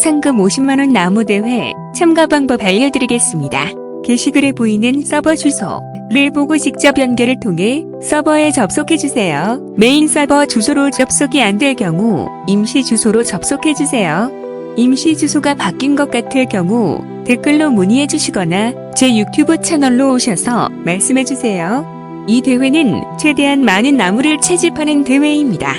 상금 50만원 나무대회 참가 방법 알려드리겠습니다. 게시글에 보이는 서버 주소를 보고 직접 연결을 통해 서버에 접속해주세요. 메인 서버 주소로 접속이 안 될 경우 임시 주소로 접속해주세요. 임시 주소가 바뀐 것 같을 경우 댓글로 문의해 주시거나 제 유튜브 채널로 오셔서 말씀해 주세요. 이 대회는 최대한 많은 나무를 채집하는 대회입니다.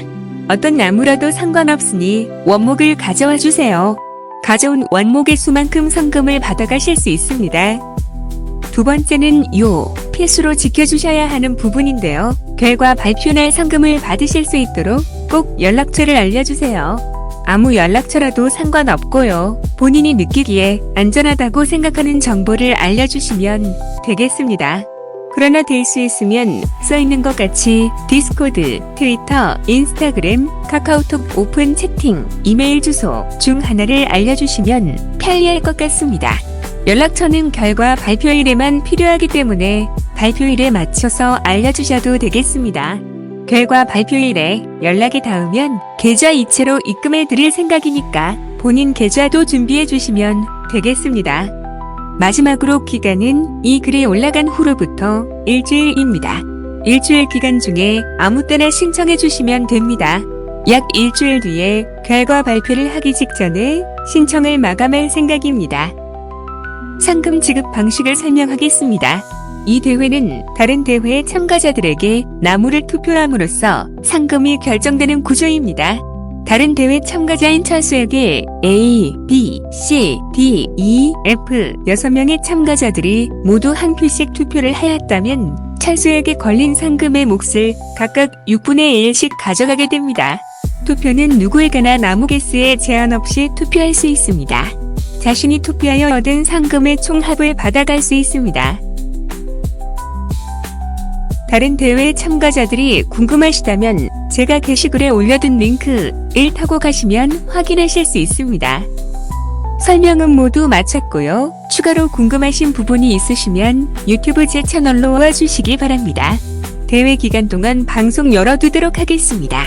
어떤 나무라도 상관없으니 원목을 가져와 주세요. 가져온 원목의 수만큼 상금을 받아가실 수 있습니다. 두 번째는 요 필수로 지켜주셔야 하는 부분인데요. 결과 발표날 상금을 받으실 수 있도록 꼭 연락처를 알려주세요. 아무 연락처라도 상관없고요. 본인이 느끼기에 안전하다고 생각하는 정보를 알려주시면 되겠습니다. 그러나 될 수 있으면 써 있는 것 같이 디스코드, 트위터, 인스타그램, 카카오톡 오픈 채팅, 이메일 주소 중 하나를 알려주시면 편리할 것 같습니다. 연락처는 결과 발표일에만 필요하기 때문에 발표일에 맞춰서 알려주셔도 되겠습니다. 결과 발표일에 연락이 닿으면 계좌 이체로 입금해 드릴 생각이니까 본인 계좌도 준비해 주시면 되겠습니다. 마지막으로 기간은 이 글이 올라간 후로부터 일주일입니다. 일주일 기간 중에 아무 때나 신청해 주시면 됩니다. 약 일주일 뒤에 결과 발표를 하기 직전에 신청을 마감할 생각입니다. 상금 지급 방식을 설명하겠습니다. 이 대회는 다른 대회 참가자들에게 나무를 투표함으로써 상금이 결정되는 구조입니다. 다른 대회 참가자인 철수에게 A, B, C, D, E, F 6명의 참가자들이 모두 한 표씩 투표를 하였다면 철수에게 걸린 상금의 몫을 각각 6분의 1씩 가져가게 됩니다. 투표는 누구에게나 나무 개수에 제한 없이 투표할 수 있습니다. 자신이 투표하여 얻은 상금의 총합을 받아갈 수 있습니다. 다른 대회 참가자들이 궁금하시다면 제가 게시글에 올려둔 링크를 타고 가시면 확인하실 수 있습니다. 설명은 모두 마쳤고요. 추가로 궁금하신 부분이 있으시면 유튜브 제 채널로 와주시기 바랍니다. 대회 기간 동안 방송 열어두도록 하겠습니다.